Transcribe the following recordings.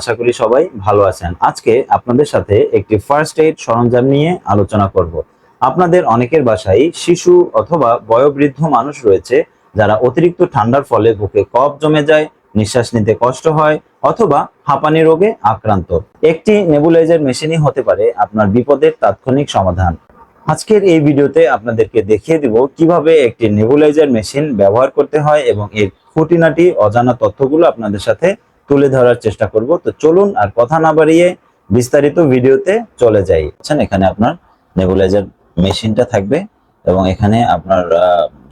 আশা করি সবাই ভালো আছেন। আজকে আপনাদের সাথে একটি ফার্স্ট এইড সরঞ্জাম নিয়ে আলোচনা করব। আপনাদের অনেকের বাসায় শিশু অথবা বয়োবৃদ্ধ মানুষ রয়েছে যারা অতিরিক্ত ঠান্ডার ফলে বুকে কফ জমে যায়, নিঃশ্বাস নিতে কষ্ট হয় অথবা হাঁপানি রোগে আক্রান্ত। একটি নেবুলাইজার মেশিনই হতে পারে আপনার বিপদের তাৎক্ষণিক সমাধান। আজকের এই ভিডিওতে আপনাদেরকে দেখিয়ে দিব কীভাবে একটি নেবুলাইজার মেশিন ব্যবহার করতে হয় এবং এর খুঁটিনাটি অজানা তথ্যগুলো আপনাদের সাথে তুলে ধরার চেষ্টা করব। তো চলুন আর কথা না বাড়িয়ে বিস্তারিত ভিডিওতে চলে যাই। আচ্ছা এখানে আপনার নেবুলাইজার মেশিনটা থাকবে এবং এখানে আপনার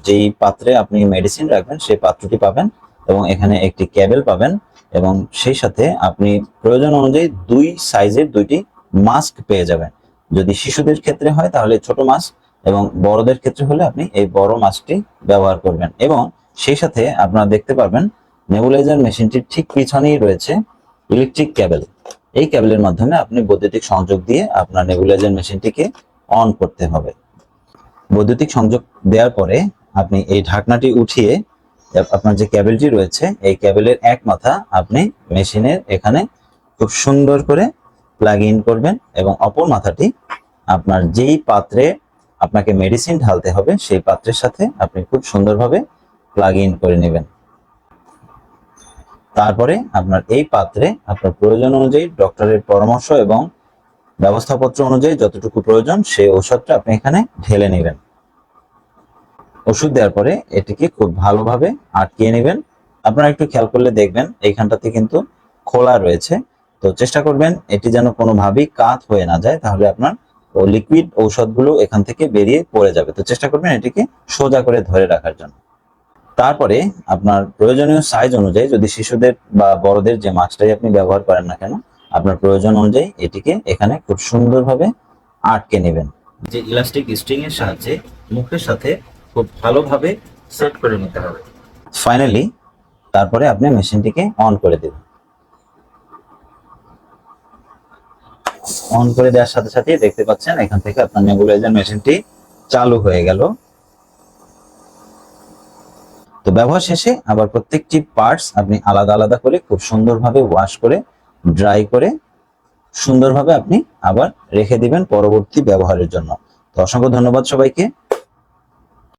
যেই পাত্রে আপনি মেডিসিন রাখবেন, সেই পাত্রটি পাবেন এবং এখানে একটি ক্যাবেল পাবেন এবং সেই সাথে আপনি প্রয়োজন অনুযায়ী দুই সাইজের দুইটি মাস্ক পেয়ে যাবেন। যদি শিশুদের ক্ষেত্রে হয়, তাহলে ছোট মাস্ক এবং বড়দের ক্ষেত্রে হলে আপনি এই বড় মাস্কটি ব্যবহার করবেন এবং সেই সাথে আপনারা দেখতে পারবেন নেবুলাইজার মেশিনটির ঠিক পিছনেই রয়েছে ইলেকট্রিক ক্যাবেল এই ক্যাবেলের মাধ্যমে আপনি বৈদ্যুতিক সংযোগ দিয়ে আপনার নেবুলাইজার মেশিনটিকে অন করতে হবে। বৈদ্যুতিক সংযোগ দেওয়ার পরে আপনি এই ঢাকনাটি উঠিয়ে আপনার যে ক্যাবেলটি রয়েছে, এই ক্যাবেলের এক মাথা আপনি মেশিনের এখানে খুব সুন্দর করে প্লাগ ইন করবেন এবং অপর মাথাটি আপনার যেই পাত্রে আপনাকে মেডিসিন ঢালতে হবে, সেই পাত্রের সাথে আপনি খুব সুন্দরভাবে প্লাগ ইন করে নেবেন। তারপরে আপনার এই পাত্রে আপনার প্রয়োজন অনুযায়ী ডক্টরের পরামর্শ এবং ব্যবস্থাপত্র অনুযায়ী যতটুকু প্রয়োজন সেই ঔষধটা আপনি এখানে ঢেলে নেবেন। ওষুধ দেওয়ার পরে এটিকে খুব ভালোভাবে আটকিয়ে নেবেন। আপনারা একটু খেয়াল করলে দেখবেন, এইখানটাতে কিন্তু খোলা রয়েছে। তো চেষ্টা করবেন, এটি যেন কোনোভাবেই কাত হয়ে না যায়, তাহলে আপনার লিকুইড ঔষধগুলো এখান থেকে বেরিয়ে পড়ে যাবে। তো চেষ্টা করবেন এটিকে সোজা করে ধরে রাখার জন্য। তারপরে আপনার প্রয়োজনীয় সাইজ অনুযায়ী যদি শিশুদের বা বড়দের যে মাছটাই আপনি ব্যবহার করেন না কেন, আপনার প্রয়োজন অনুযায়ী এটিকে এখানে খুব সুন্দরভাবে আটকে নেবেন। যে ইলাস্টিক স্ট্রিং এর সাহায্যে মুখের সাথে খুব ভালোভাবে সেট করে নিতে হবে। ফাইনালি তারপরে আপনি মেশিনটিকে অন করে দেবেন। অন করে দেওয়ার সাথে সাথে দেখতে পাচ্ছেন, এখান থেকে আপনার নেবুলাইজার মেশিনটি চালু হয়ে গেল। তো ব্যবহার শেষে আবার প্রত্যেকটি পার্টস আপনি আলাদা আলাদা করে খুব সুন্দরভাবে ওয়াশ করে ড্রাই করে সুন্দরভাবে আপনি আবার রেখে দিবেন পরবর্তী ব্যবহারের জন্য। তো অসংখ্য ধন্যবাদ সবাইকে।